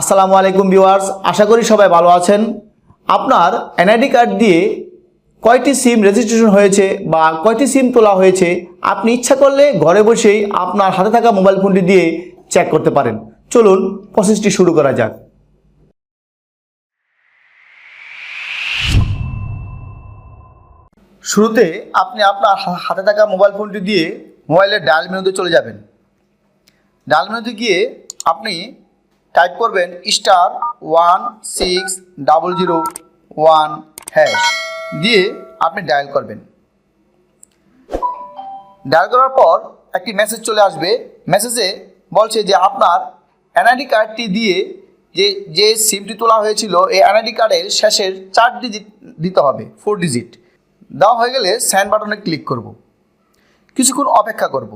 আসসালামু আলাইকুম ভিউয়ার্স, আশা করি সবাই ভালো আছেন। আপনার এনআইডি কার্ড দিয়ে কয়টি সিম রেজিস্ট্রেশন হয়েছে বা কয়টি সিম তোলা হয়েছে, আপনি ইচ্ছা করলে ঘরে বসেই আপনার হাতে থাকা মোবাইল ফোনটি দিয়ে চেক করতে পারেন। চলুন প্রসেসটি শুরু করা যাক। শুরুতে আপনি আপনার হাতে থাকা মোবাইল ফোনটি দিয়ে মোবাইলের ডায়াল মেনুতে চলে যাবেন। ডায়াল মেনুতে গিয়ে আপনি টাইপ করবেন star one six double zero one hash দিয়ে আপনি ডায়াল করবেন। ডায়াল করার পর একটি মেসেজ চলে আসবে। মেসেজে বলছে যে আপনার এনআইডি কার্ডটি দিয়ে যে যে সিমটি তোলা হয়েছিল, এই এনআইডি কার্ডের শেষের চার ডিজিট দিতে হবে ফোর ডিজিট দেওয়া হয়ে গেলে স্যান্ড বাটনে ক্লিক করব। কিছুক্ষণ অপেক্ষা করব।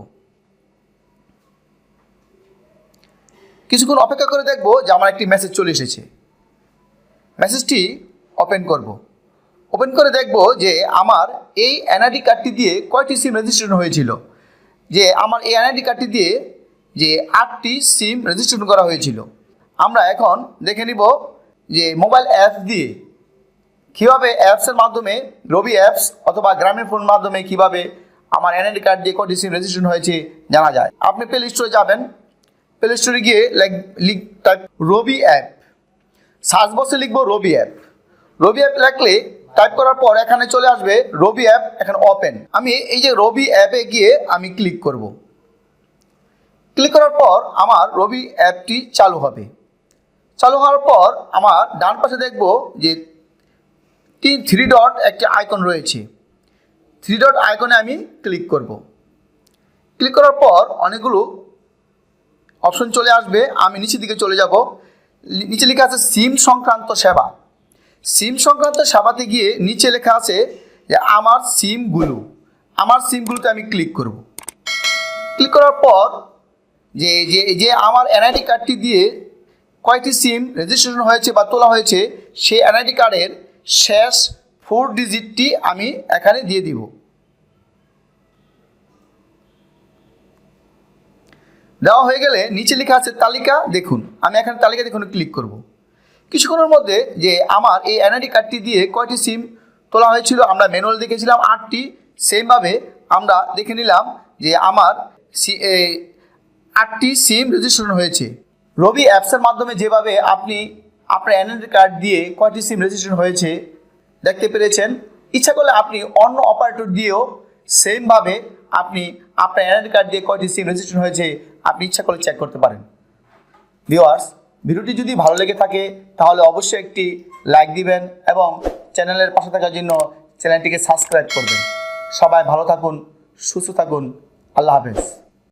কিছুক্ষণ অপেক্ষা করে দেখব যে আমার একটি মেসেজ চলে এসেছে। মেসেজটি ওপেন করব। ওপেন করে দেখব যে আমার এই এনআইডি কার্ডটি দিয়ে কয়টি সিম রেজিস্ট্রেশন হয়েছিল। যে আমার এই এনআইডি কার্ডটি দিয়ে যে আটটি সিম রেজিস্ট্রেশন করা হয়েছিল। আমরা এখন দেখে নিব যে মোবাইল অ্যাপ দিয়ে কীভাবে অ্যাপসের মাধ্যমে রবি অ্যাপস অথবা গ্রামীণ ফোন মাধ্যমে কীভাবে আমার এনআইডি কার্ড দিয়ে কটি সিম রেজিস্ট্রেশন হয়েছে জানা যায়। আপনি প্লে স্টোরে যাবেন প্লে স্টোরে গিয়ে লাইক লিখ টাইপ রবি অ্যাপ সার্চ বক্সে লিখব রবি অ্যাপ রবি অ্যাপ লাগলে টাইপ করার পর এখানে চলে আসবে রবি অ্যাপ এখানে ওপেন আমি এই যে রবি অ্যাপে গিয়ে আমি ক্লিক করব। ক্লিক করার পর আমার রবি অ্যাপটি চালু হবে। চালু হওয়ার পর আমার ডান পাশে দেখব যে তিন থ্রি ডট একটি আইকন রয়েছে। থ্রি ডট আইকনে আমি ক্লিক করব। ক্লিক করার পর অনেকগুলো অপশন চলে আসবে, আমি নিচের দিকে চলে যাব। নিচে লেখা আছে সিম সংক্রান্ত সেবা। সিম সংক্রান্ত সেবাতে গিয়ে নিচে লেখা আছে যে আমার সিমগুলো। আমার সিমগুলোতে আমি ক্লিক করব। ক্লিক করার পর যে যে যে আমার এনআইডি কার্ডটি দিয়ে কয়টি সিম রেজিস্ট্রেশন হয়েছে বা তোলা হয়েছে, সেই এনআইডি কার্ডের শেষ ফোর ডিজিটটি আমি এখানে দিয়ে দিব। দেওয়া হয়ে গেলে নিচে লেখা আছে তালিকা দেখুন। আমি এখানে তালিকা দেখুন ক্লিক করব। কিছুক্ষণের মধ্যে যে আমার এই এনআইডি কার্ডটি দিয়ে কয়টি সিম তোলা হয়েছিল, আমরা ম্যানুয়াল দেখেছিলাম আটটি। সেমভাবে আমরা দেখে নিলাম যে আমার সি- আটটি সিম রেজিস্ট্রেশন হয়েছে। রবি অ্যাপসের মাধ্যমে যেভাবে আপনি আপনার এনআইডি কার্ড দিয়ে কয়টি সিম রেজিস্ট্রেশন হয়েছে, দেখতে পেরেছেন। ইচ্ছা করলে আপনি অন্য অপারেটর দিয়েও সেমভাবে আপনি আপনার এনআইডি কার্ড দিয়ে কয়টি সিম রেজিস্ট্রেশন হয়েছে, আপনি ইচ্ছা করে চেক করতে পারেন। ভিওয়ার্স ভিডিওটি যদি ভালো লেগে থাকে, তাহলে অবশ্যই একটি লাইক দিবেন এবং চ্যানেলের পাশে থাকার জন্য চ্যানেলটিকে সাবস্ক্রাইব করবেন। সবাই ভালো থাকুন, সুস্থ থাকুন। আল্লাহ হাফেজ।